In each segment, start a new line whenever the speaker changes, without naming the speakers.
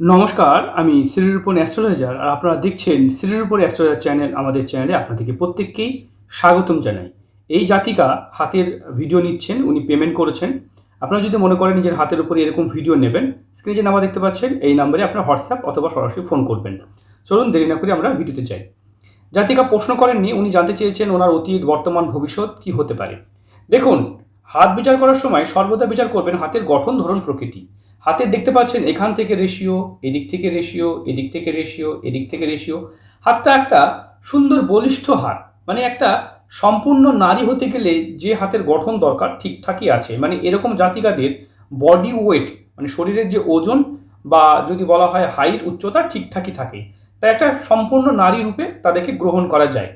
নমস্কার, আমি সিরির উপর অ্যাস্ট্রোলজার আর আপনারা দেখছেন সিরির উপর অ্যাস্ট্রোলজার চ্যানেল আমাদের চ্যানেলে আপনাদেরকে প্রত্যেককেই স্বাগতম জানাই। এই জাতিকা হাতের ভিডিও নিচ্ছেন, উনি পেমেন্ট করেছেন। আপনারা যদি মনে করেন নিজের হাতের উপরে এরকম ভিডিও নেবেন, স্ক্রিনে যে নাম্বার দেখতে পাচ্ছেন, এই নাম্বারে আপনার হোয়াটসঅ্যাপ অথবা সরাসরি ফোন করবেন। চলুন দেরি না করে আমরা ভিডিওতে যাই। জাতিকা প্রশ্ন করেননি, উনি জানতে চেয়েছেন ওনার অতীত, বর্তমান, ভবিষ্যৎ কি হতে পারে। দেখুন, হাত বিচার করার সময় সর্বদা বিচার করবেন হাতের গঠন, ধরন, প্রকৃতি। হাতের দেখতে পাচ্ছেন এখান থেকে রেশিও এদিক থেকে রেশিও এদিক থেকে রেশিও এদিক থেকে রেশিও হাতটা একটা সুন্দর বলিষ্ঠ হাত মানে একটা সম্পূর্ণ নারী হতে গেলে যে হাতের গঠন দরকার ঠিকঠাকই আছে। মানে এরকম জাতিকাদের বডি ওয়েট মানে শরীরের যে ওজন বা যদি বলা হয় হাইট উচ্চতা ঠিকঠাকই থাকে। তাই একটা সম্পূর্ণ নারী রূপে তাদেরকে গ্রহণ করা যায়।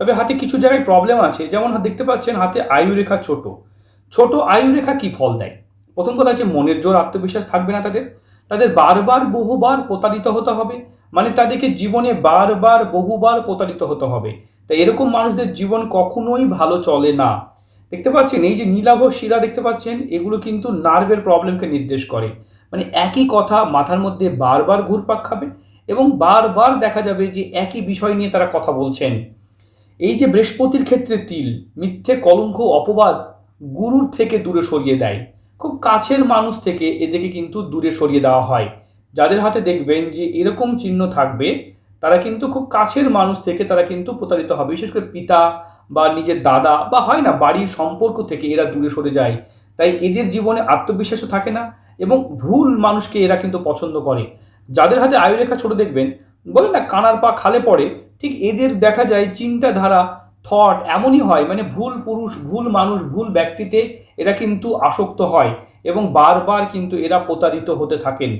তবে হাতে কিছু জায়গায় প্রবলেম আছে। যেমন দেখতে পাচ্ছেন, হাতে আয়ুরেখা ছোট। ছোট আয়ুরেখা কি ফল দেয়? প্রথম কথা হচ্ছে মনের জোর, আত্মবিশ্বাস থাকবে না তাদের। তাদের বারবার, বহুবার প্রতারিত হতে হবে। মানে তাদেরকে জীবনে বারবার, বহুবার প্রতারিত হতে হবে। তাই এরকম মানুষদের জীবন কখনোই ভালো চলে না। দেখতে পাচ্ছেন, এই যে নীলাভ শিরা দেখতে পাচ্ছেন, এগুলো কিন্তু নার্ভের প্রবলেমকে নির্দেশ করে। মানে একই কথা মাথার মধ্যে বারবার ঘুরপাক খাবে এবং বারবার দেখা যাবে যে একই বিষয় নিয়ে তারা কথা বলছেন। এই যে বৃহস্পতির ক্ষেত্রে তিল, মিথ্যে, কলঙ্ক, অপবাদ গুরুর থেকে দূরে সরিয়ে দেয়। খুব কাছের মানুষ থেকে এদেরকে কিন্তু দূরে সরিয়ে দেওয়া হয়। যাদের হাতে দেখবেন যে এরকম চিহ্ন থাকবে, তারা কিন্তু খুব কাছের মানুষ থেকে তারা কিন্তু প্রতারিত হবে। বিশেষ করে পিতা বা নিজের দাদা বা হয় না, বাড়ির সম্পর্ক থেকে এরা দূরে সরে যায়। তাই এদের জীবনে আত্মবিশ্বাসও থাকে না এবং ভুল মানুষকে এরা কিন্তু পছন্দ করে। যাদের হাতে আয়ুরেখা ছোট দেখবেন, বলে না কানার পা খালে পড়ে, ঠিক এদের দেখা যায় চিন্তাধারা থট এমনই হয় মানে ভুল পুরুষ, ভুল মানুষ, ভুল ব্যক্তিতে এরা কিন্তু আসক্ত হয় এবং বারবার কিন্তু এরা প্রতারিত হতে থাকেন।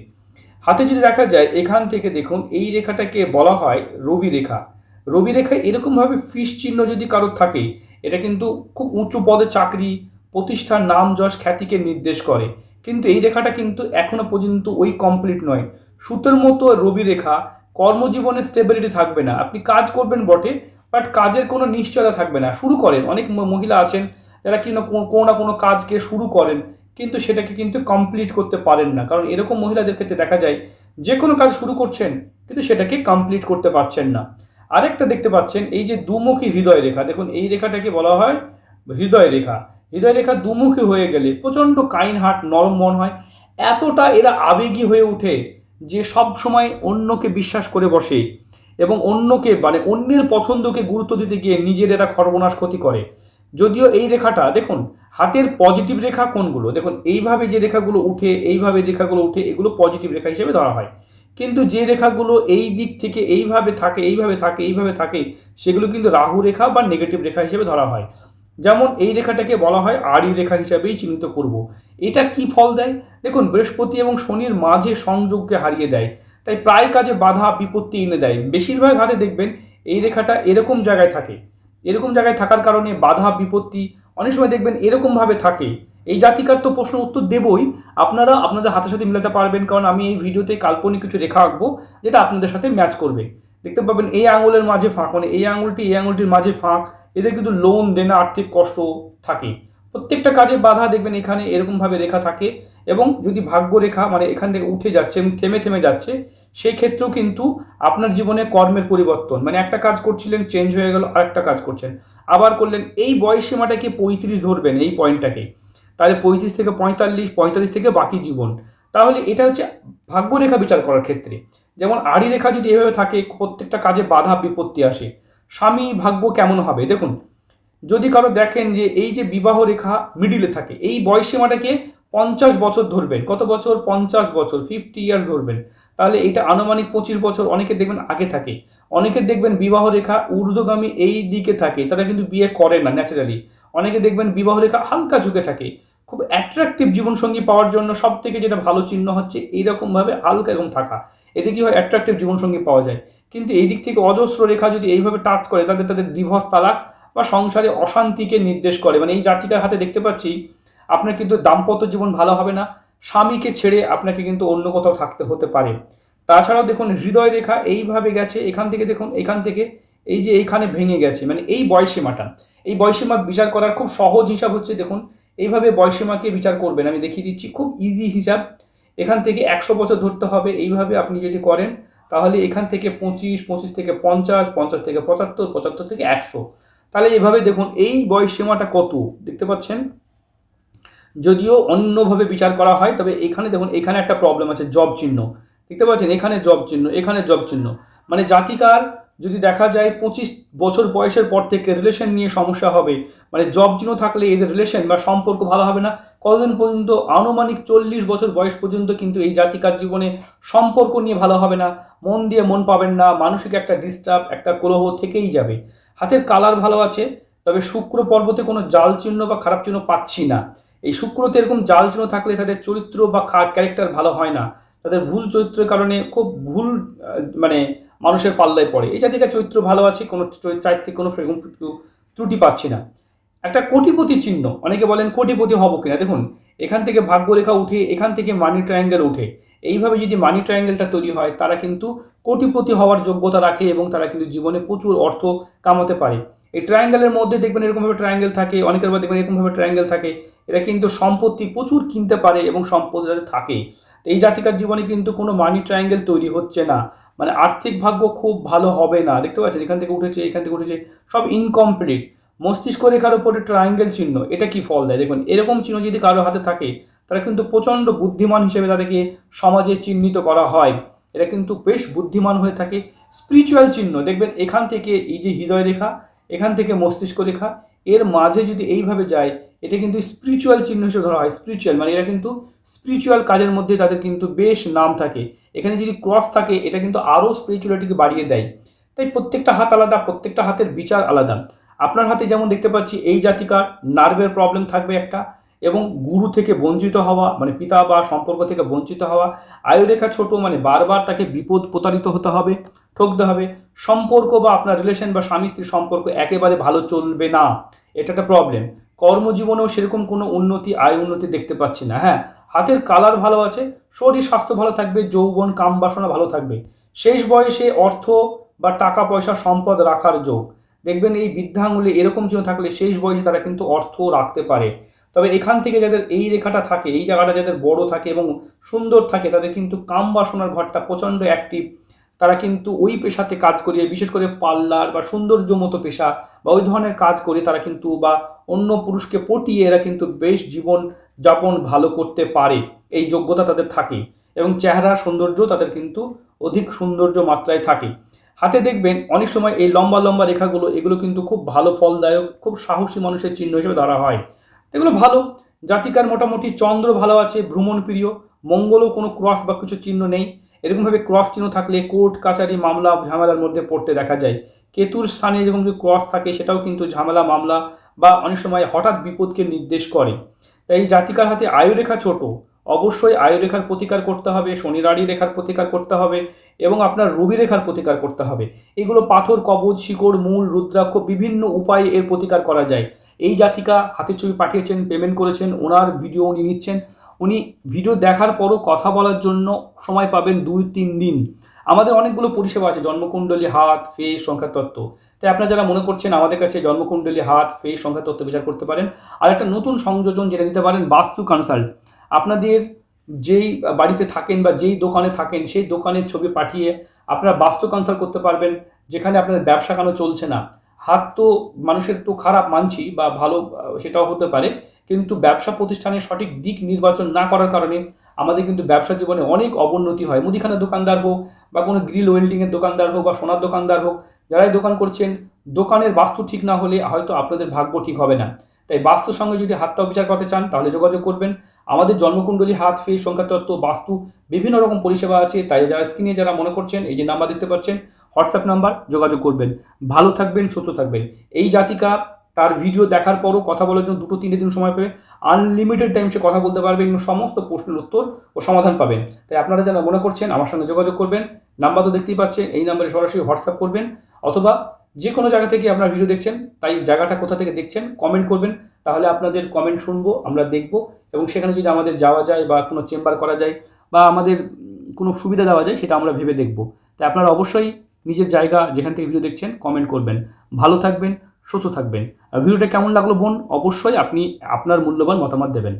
হাতে যদি দেখা যায়, এখান থেকে দেখুন, এই রেখাটাকে বলা হয় রবি রেখা। রবি রেখা এরকমভাবে ফিস চিহ্ন যদি কারোর থাকে, এটা কিন্তু খুব উঁচু পদে চাকরি প্রতিষ্ঠান নাম যশ, খ্যাতিকে নির্দেশ করে। কিন্তু এই রেখাটা কিন্তু এখনও পর্যন্ত ওই কমপ্লিট নয়। সুতোর মতো রবি রেখা কর্মজীবনে স্টেবিলিটি থাকবে না। আপনি কাজ করবেন বটে বাট কাজের কোনো নিশ্চয়তা থাকবে না। শুরু করেন। অনেক মহিলা আছেন যারা কোনো কোনো না কোনো কাজকে শুরু করেন, কিন্তু সেটাকে কিন্তু কমপ্লিট করতে পারেন না। কারণ এরকম মহিলাদের ক্ষেত্রে দেখা যায়, যে কোনো কাজ শুরু করছেন, কিন্তু সেটাকে কমপ্লিট করতে পারছেন না। আরেকটা দেখতে পাচ্ছেন, এই যে দুমুখী হৃদয় রেখা। দেখুন, এই রেখাটাকে বলা হয় হৃদয় রেখা। হৃদয় রেখা দুমুখী হয়ে গেলে প্রচণ্ড কাইন হার্ট, নরম মন হয়। এতটা এরা আবেগী হয়ে ওঠে যে সব সময় অন্যকে বিশ্বাস করে বসে। এবং অন্যকে মানে অন্যের পছন্দকে গুরুত্ব দিতে গিয়ে নিজের এরা সর্বনাশ ক্ষতি করে। যদিও এই রেখাটা, দেখুন, হাতের পজিটিভ রেখা কোনগুলো? দেখুন, এইভাবে যে রেখাগুলো উঠে, এইভাবে রেখাগুলো উঠে, এগুলো পজিটিভ রেখা হিসেবে ধরা হয়। কিন্তু যে রেখাগুলো এই দিক থেকে এইভাবে থাকে এইভাবে থাকে এইভাবে থাকে, সেগুলো কিন্তু রাহু রেখা বা নেগেটিভ রেখা হিসেবে ধরা হয়। যেমন এই রেখাটাকে বলা হয় আড়ি রেখা হিসাবেই চিহ্নিত করব। এটা কি ফল দেয়? দেখুন, বৃহস্পতি এবং শনির মাঝে সংযোগকে হারিয়ে দেয়। তাই প্রায় কাজে বাধা, বিপত্তি এনে দেয়। বেশিরভাগ হাতে দেখবেন এই রেখাটা এরকম জায়গায় থাকে। এরকম জায়গায় থাকার কারণে বাধা, বিপত্তি অনেক সময় দেখবেন এরকমভাবে থাকে। এই জাতিকার তো প্রশ্ন উত্তর দেবই। আপনারা আপনাদের হাতের সাথে মিলাতে পারবেন, কারণ আমি এই ভিডিওতে কাল্পনিক কিছু রেখা আঁকবো, যেটা আপনাদের সাথে ম্যাচ করবে। দেখতে পাবেন এই আঙুলের মাঝে ফাঁক মানে এই আঙুলটি, এই আঙুলটির মাঝে ফাঁক। এদের কিন্তু লোন দেনা আর্থিক কষ্ট থাকে। প্রত্যেকটা কাজে বাধা দেখবেন এখানে এরকমভাবে রেখা থাকে। এবং যদি ভাগ্য রেখা মানে এখান থেকে উঠে যাচ্ছে থেমে থেমে যাচ্ছে, সেই ক্ষেত্রেও কিন্তু আপনার জীবনে কর্মের পরিবর্তন। মানে একটা কাজ করছিলেন চেঞ্জ হয়ে গেল, আরেকটা কাজ করছেন। আবার করলেন, এই বয়স সীমাটাকে পঁয়ত্রিশ ধরবেন এই পয়েন্টটাকে? তাহলে পঁয়ত্রিশ থেকে পঁয়তাল্লিশ পঁয়তাল্লিশ থেকে বাকি জীবন। তাহলে এটা হচ্ছে ভাগ্যরেখা বিচার করার ক্ষেত্রে। যেমন আড়ি রেখা যদি এভাবে থাকে, প্রত্যেকটা কাজে বাধা, বিপত্তি আসে। স্বামী ভাগ্য কেমন হবে? দেখুন, যদি কারও দেখেন যে এই যে বিবাহ রেখা মিডিলে থাকে, এই বয়স সীমাটাকে পঞ্চাশ বছর ধরবেন। কত বছর? পঞ্চাশ বছর ফিফটি ইয়ার্স ধরবেন। তাহলে এটা আনুমানিক পঁচিশ বছর অনেকে দেখবেন আগে থাকে। অনেকে দেখবেন বিবাহ রেখা ঊর্ধ্বগামী এই দিকে থাকে। তারা কিন্তু বিয়ে করে না ন্যাচারালি অনেকে দেখবেন বিবাহ রেখা হালকা ঝুঁকে থাকে। খুব অ্যাট্রাকটিভ জীবনসঙ্গী পাওয়ার জন্য সব থেকে যেটা ভালো চিহ্ন হচ্ছে এইরকমভাবে হালকা এরকম থাকা। এতে কি হয়? অ্যাট্রাকটিভ জীবনসঙ্গী পাওয়া যায়। কিন্তু এই দিক থেকে অজস্র রেখা যদি এইভাবে টাচ করে, তাদের তাদের ডিভোর্স তালাক বা সংসারে অশান্তিকে নির্দেশ করে। মানে এই জাতিকার হাতে দেখতে পাচ্ছি আপনার কিন্তু দাম্পত্য জীবন ভালো হবে না, স্বামীকে ছেড়ে আপনাকে কিন্তু অন্য কোথাও থাকতে হতে পারে। তাছাড়াও দেখুন, হৃদয় রেখা এইভাবে গেছে, এখান থেকে দেখুন, এখান থেকে এই যে এইখানে ভেঙে গেছে মানে এই বয়সীমাটা, এই বয়সীমা বিচার করার খুব সহজ হিসাব হচ্ছে, দেখুন, এইভাবে বয়সীমাকে বিচার করবেন, আমি দেখিয়ে দিচ্ছি, খুব ইজি হিসাব, এখান থেকে একশো বছর ধরতে হবে, এইভাবে আপনি যদি করেন, তাহলে এখান থেকে পঁচিশ পঁচিশ থেকে পঞ্চাশ পঞ্চাশ থেকে পঁচাত্তর পঁচাত্তর থেকে একশো, তাহলে এভাবে দেখুন, এই বয়স সীমাটা কত, দেখতে পাচ্ছেন? যদিও অন্যভাবে বিচার করা হয়, তবে এখানে দেখুন, এখানে একটা প্রবলেম আছে জব চিহ্ন। দেখতে পাচ্ছেন? এখানে জব চিহ্ন, এখানে জব চিহ্ন। মানে জাতিকার যদি দেখা যায় পঁচিশ বছর বয়সের পর থেকে রিলেশন নিয়ে সমস্যা হবে মানে জব চিহ্ন থাকলে এদের রিলেশন বা সম্পর্ক ভালো হবে না, কতদিন পর্যন্ত? আনুমানিক চল্লিশ বছর বয়স পর্যন্ত কিন্তু এই জাতিকার জীবনে সম্পর্ক নিয়ে ভালো হবে না, মন দিয়ে মন পাবেন না, মানসিক একটা ডিস্টার্ব একটা কলহ থেকেই যাবে। হাতের কালার ভালো আছে, তবে শুক্র পর্বতে কোনো জাল চিহ্ন বা খারাপ চিহ্ন পাচ্ছি না। এই শুক্রতে এরকম জাল চিহ্ন থাকলে তাদের চরিত্র বা ক্যারেক্টার ভালো হয় না। তাদের ভুল চরিত্রের কারণে খুব ভুল মানে মানুষের পাল্লায় পড়ে। এই জাতিকার চরিত্র ভালো আছে, কোনো চারিত্রিক কোনো সেরকম ত্রুটি পাচ্ছি না। একটা কোটিপতি চিহ্ন, অনেকে বলেন কোটিপতি হব কিনা। দেখুন, এখান থেকে ভাগ্যরেখা উঠে, এখান থেকে মানি ট্রায়াঙ্গেল উঠে এইভাবে যদি মানি ট্রায়াঙ্গেলটা তৈরি হয়, তারা কিন্তু কোটিপতি হওয়ার যোগ্যতা রাখে এবং তারা কিন্তু জীবনে প্রচুর অর্থ কামাতে পারে। এই ট্রায়াঙ্গেলের মধ্যে দেখবেন এরকমভাবে ট্রায়াঙ্গেল থাকে, অনেকের মধ্যে দেখবেন এরকমভাবে ট্রায়াঙ্গেল থাকে। এরা কিন্তু সম্পত্তি প্রচুর কিনতে পারে এবং সম্পত্তি তাদের থাকে। তো এই জাতিকার জীবনে কিন্তু কোনো মানি ট্রায়াঙ্গেল তৈরি হচ্ছে না। মানে আর্থিক ভাগ্য খুব ভালো হবে না। দেখতে পাচ্ছেন, এখান থেকে উঠেছে, এখান থেকে উঠেছে, সব ইনকমপ্লিট মস্তিষ্ক রেখার উপরে ট্রায়াঙ্গেল চিহ্ন, এটা কি ফল দেয়? দেখুন, এরকম চিহ্ন যদি কারও হাতে থাকে, তারা কিন্তু প্রচণ্ড বুদ্ধিমান হিসেবে তাদেরকে সমাজে চিহ্নিত করা হয়। এরা কিন্তু বেশ বুদ্ধিমান হয়ে থাকে। স্পিরিচুয়াল চিহ্ন, দেখবেন এখান থেকে এই যে হৃদয় রেখা এখান থেকে মস্তিষ্ক রেখা এর মাঝে যদি এইভাবে যায়, এটা কিন্তু স্পিরিচুয়াল চিহ্ন হিসেবে ধরা হয় স্পিরিচুয়াল মানে এরা কিন্তু স্পিরিচুয়াল কাজের মধ্যে তাদের কিন্তু বেশ নাম থাকে। এখানে যদি ক্রস থাকে, এটা কিন্তু আরও স্পিরিচুয়ালিটিকে বাড়িয়ে দেয়। তাই প্রত্যেকটা হাত আলাদা, প্রত্যেকটা হাতের বিচার আলাদা। আপনার হাতে যেমন দেখতে পাচ্ছি, এই জাতিকার নার্ভের প্রবলেম থাকবে একটা এবং গুরু থেকে বঞ্চিত হওয়া মানে পিতা বা সম্পর্ক থেকে বঞ্চিত হওয়া, আয়ুরেখা ছোট মানে বারবার তাকে বিপদ প্রতারিত হতে হবে। ঠকতে হবে। সম্পর্ক বা আপনার রিলেশন বা স্বামী স্ত্রীর সম্পর্ক একেবারে ভালো চলবে না। এটা একটা প্রবলেম কর্মজীবনেও সেরকম কোনো উন্নতি, আয় উন্নতি দেখতে পাচ্ছি না। হ্যাঁ হাতের কালার ভালো আছে, শরীর স্বাস্থ্য ভালো থাকবে, যৌবন, কাম বাসনা ভালো থাকবে। শেষ বয়সে অর্থ বা টাকা পয়সা সম্পদ রাখার যোগ। দেখবেন এই বৃদ্ধাঙ্গুলে এরকম চিহ্ন থাকলে শেষ বয়সে তারা কিন্তু অর্থ রাখতে পারে। তবে এখান থেকে যাদের এই রেখাটা থাকে, এই জায়গাটা যাদের বড় থাকে এবং সুন্দর থাকে, তাদের কিন্তু কাম বাসনার ঘরটা প্রচণ্ড অ্যাক্টিভ তারা কিন্তু ওই পেশাতে কাজ করিয়ে, বিশেষ করে পার্লার বা সৌন্দর্য মতো পেশা বা ওই ধরনের কাজ করে তারা কিন্তু বা অন্য পুরুষকে পটিয়ে এরা কিন্তু বেশ জীবন যাপন ভালো করতে পারে। এই যোগ্যতা তাদের থাকে এবং চেহারা, সৌন্দর্য তাদের কিন্তু অধিক সৌন্দর্য মাত্রায় থাকে। হাতে দেখবেন অনেক সময় এই লম্বা লম্বা রেখাগুলো, এগুলো কিন্তু খুব ভালো, ফলদায়ক, খুব সাহসী মানুষের চিহ্ন হিসেবে ধরা হয়। এগুলো ভালো। জাতিকার মোটামুটি চন্দ্র ভালো আছে ভ্রমণ প্রিয় মঙ্গলও কোনো ক্রস বা কিছু চিহ্ন নেই। এরকমভাবে ক্রস চিহ্ন থাকলে কোর্ট, কাচারি মামলা, ঝামেলার মধ্যে পড়তে দেখা যায়। কেতুর স্থানে যেরকম যদি ক্রস থাকে, সেটাও কিন্তু ঝামেলা, মামলা বা অনেক সময় হঠাৎ বিপদকে নির্দেশ করে। তাই এই জাতিকার হাতে আয়ুরেখা ছোট। অবশ্যই আয়ুরেখার প্রতিকার করতে হবে শনিরাড়ি রেখার প্রতিকার করতে হবে এবং আপনার রবি রেখার প্রতিকার করতে হবে। এগুলো পাথর, কবজ, শিকড়, মূল, রুদ্রাক্ষ বিভিন্ন উপায়ে এর প্রতিকার করা যায়। এই জাতিকা হাতের ছবি পাঠিয়েছেন, পেমেন্ট করেছেন, ওনার ভিডিও উনি নিচ্ছেন। উনি ভিডিও দেখার পরও কথা বলার জন্য সময় পাবেন দুই, তিন দিন। আমাদের অনেকগুলো পরিষেবা আছে, জন্মকুণ্ডলী হাত ফেস সংখ্যা তত্ত্ব। তাই আপনারা যারা মনে করছেন আমাদের কাছে জন্মকুণ্ডলী হাত ফেস সংখ্যা তত্ত্ব বিচার করতে পারেন, আর একটা নতুন সংযোজন যেটা নিতে পারেন, বাস্তু কনসাল্ট আপনাদের যেই বাড়িতে থাকেন বা যেই দোকানে থাকেন, সেই দোকানের ছবি পাঠিয়ে আপনারা বাস্তু কনসাল্ট করতে পারবেন, যেখানে আপনাদের ব্যবসা কেন চলছে না। হাত তো মানুষের তো খারাপ মানছি বা ভালো, সেটাও হতে পারে কিন্তু ব্যবসা প্রতিষ্ঠানের সঠিক দিক নির্বাচন না করার কারণে আমাদের কিন্তু ব্যবসা জীবনে অনেক অবনতি হয়। মুদিখানা দোকানদার হোক বা কোনো গ্রিল ওয়েল্ডিংয়ের দোকানদার হোক বা সোনার দোকানদার হোক, যারাই দোকান করছেন, দোকানের বাস্তু ঠিক না হলে হয়তো আপনাদের ভাগ্য ঠিক হবে না। তাই বাস্তুর সঙ্গে যদি হাতটাও বিচার করতে চান, তাহলে যোগাযোগ করবেন। আমাদের জন্মকুণ্ডলী, হাত, ফেস সংখ্যাতত্ত্ব বাস্তু বিভিন্ন রকম পরিষেবা আছে। তাই যারা স্ক্রিনে যারা মনে করছেন, এই যে নাম্বার দেখতে পাচ্ছেন হোয়াটসঅ্যাপ নাম্বার যোগাযোগ করবেন। ভালো থাকবেন, সুস্থ থাকবেন। এই জাতিকা তার ভিডিও দেখার পরও কথা বলার জন্য দুটো তিনটে দিন সময় পেয়ে আনলিমিটেড টাইম সে কথা বলতে পারবে এবং সমস্ত প্রশ্নের উত্তর ও সমাধান পাবেন। তাই আপনারা যারা মনে করছেন আমার সঙ্গে যোগাযোগ করবেন নাম্বার তো দেখতেই পাচ্ছেন, এই নাম্বারে সরাসরি হোয়াটসঅ্যাপ করবেন, অথবা যে কোনো জায়গা থেকে আপনারা ভিডিও দেখছেন, তাই জায়গাটা কোথা থেকে দেখছেন কমেন্ট করবেন, তাহলে আপনাদের কমেন্ট শুনব, আমরা দেখব, এবং সেখানে যদি আমাদের যাওয়া যায় বা কোনো চেম্বার করা যায় বা আমাদের কোনো সুবিধা দেওয়া যায়, সেটা আমরা ভেবে দেখব। তাই আপনারা অবশ্যই নিজের জায়গা যেখান থেকে ভিডিও দেখছেন কমেন্ট করবেন। ভালো থাকবেন সুস্থ থাকবেন। ভিডিওটা কেমন লাগল বোন? অবশ্যই আপনি আপনার মূল্যবান মতামত দেবেন।